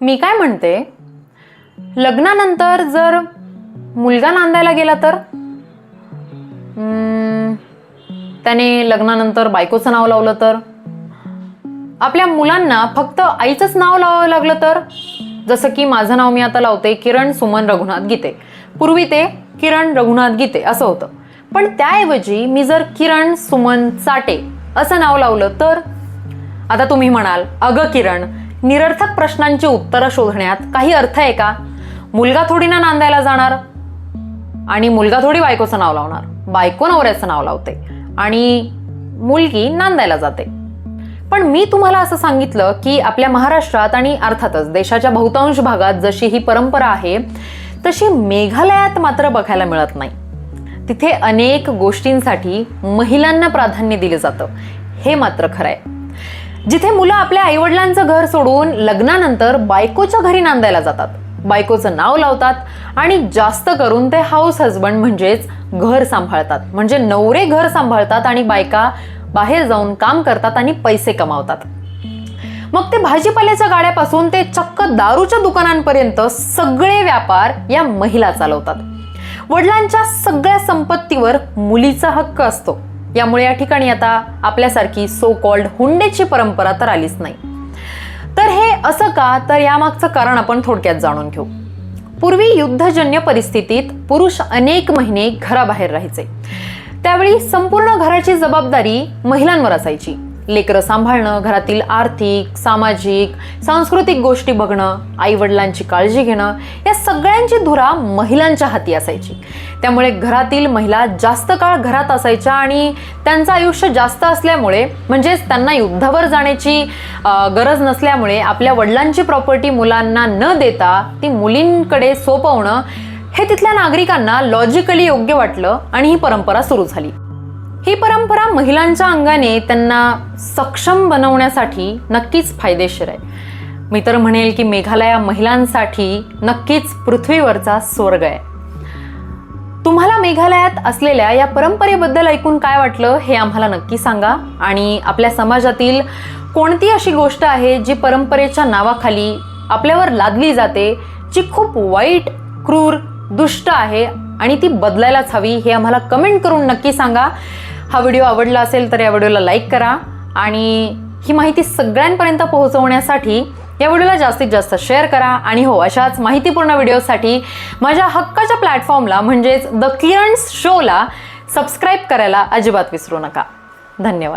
मी काय म्हणते? लग्नानंतर जर मुलगा नांदायला गेला तर? त्याने लग्नानंतर बायकोचं नाव लावलं तर? आपल्या मुलांना फक्त आईचंच नाव लावावं लागलं तर? जसं की माझं नाव मी आता लावते किरण सुमन रघुनाथ गीते. पूर्वी ते किरण रघुनाथ गीते असं होतं. पण त्याऐवजी मी जर किरण सुमन चाटे असं नाव लावलं तर? आता तुम्ही म्हणाल अगं किरण निरर्थक प्रश्नांची उत्तरं शोधण्यात काही अर्थ आहे का? मुलगा थोडी ना नांदायला जाणार आणि मुलगा थोडी बायकोचं नाव लावणार. बायको नवऱ्याचं नाव लावते आणि मुलगी नांदायला जाते. पण मी तुम्हाला असं सांगितलं की आपल्या महाराष्ट्रात आणि अर्थातच देशाच्या बहुतांश भागात जशी ही परंपरा आहे तशी मेघालयात मात्र बघायला मिळत नाही. तिथे अनेक गोष्टींसाठी महिलांना प्राधान्य दिलं जातं. हे मात्र खरं आहे. जिथे मुलं आपल्या आईवडिलांचं घर सोडून लग्नानंतर बायकोच्या घरी नांदायला जातात. बायकोचं नाव लावतात आणि जास्त करून ते हाऊस हजबंड म्हणजेच घर सांभाळतात. म्हणजे नवरे घर सांभाळतात आणि बायका बाहेर जाऊन काम करतात आणि पैसे कमावतात. मग ते भाजीपाल्याच्या गाड्यापासून ते चक्क दारूच्या दुकानांपर्यंत सगळे व्यापार या महिला चालवतात. वडिलांच्या सगळ्या संपत्तीवर मुलीचा हक्क असतो. यामुळे या ठिकाणी आता आपल्यासारखी सो कॉल्ड हुंडेची परंपरा तर आलीच नाही. तर हे असं का? तर यामागचं कारण आपण थोडक्यात जाणून घेऊ. पूर्वी युद्धजन्य परिस्थितीत पुरुष अनेक महिने घराबाहेर राहायचे. त्यावेळी संपूर्ण घराची जबाबदारी महिलांवर असायची. लेकरं सांभाळणं घरातील आर्थिक सामाजिक सांस्कृतिक गोष्टी बघणं आईवडिलांची काळजी घेणं या सगळ्यांची धुरा महिलांच्या हाती असायची. त्यामुळे घरातील महिला जास्त काळ घरात असायच्या आणि त्यांचं आयुष्य जास्त असल्यामुळे म्हणजेच त्यांना युद्धावर जाण्याची गरज नसल्यामुळे आपल्या वडिलांची प्रॉपर्टी मुलांना न देता ती मुलींकडे सोपवणं हे तिथल्या नागरिकांना लॉजिकली योग्य वाटलं आणि ही परंपरा सुरू झाली. ही परंपरा महिलांच्या अंगाने त्यांना सक्षम बनवण्यासाठी नक्कीच फायदेशीर आहे. मी तर म्हणेल की मेघालया महिलांसाठी नक्कीच पृथ्वीवरचा स्वर्ग आहे. तुम्हाला मेघालयात असलेल्या या परंपरेबद्दल ऐकून काय वाटलं हे आम्हाला नक्की सांगा आणि आपल्या समाजातील कोणती अशी गोष्ट आहे जी परंपरेच्या नावाखाली आपल्यावर लादली जाते जी खूप वाईट क्रूर दुष्ट आहे आणि ती बदलायलाच हवी हे आम्हाला कमेंट करून नक्की सांगा. हा व्हिडिओ आवडला असेल तर या व्हिडिओला लाईक करा आणि ही माहिती सगळ्यांपर्यंत पोहोचवण्यासाठी या व्हिडिओला जास्तीत जास्त शेअर करा. आणि हो अशाच माहितीपूर्ण व्हिडिओसाठी माझ्या हक्काच्या प्लॅटफॉर्मला म्हणजेच द क्लिअरन्स शोला सबस्क्राईब करायला अजिबात विसरू नका. धन्यवाद.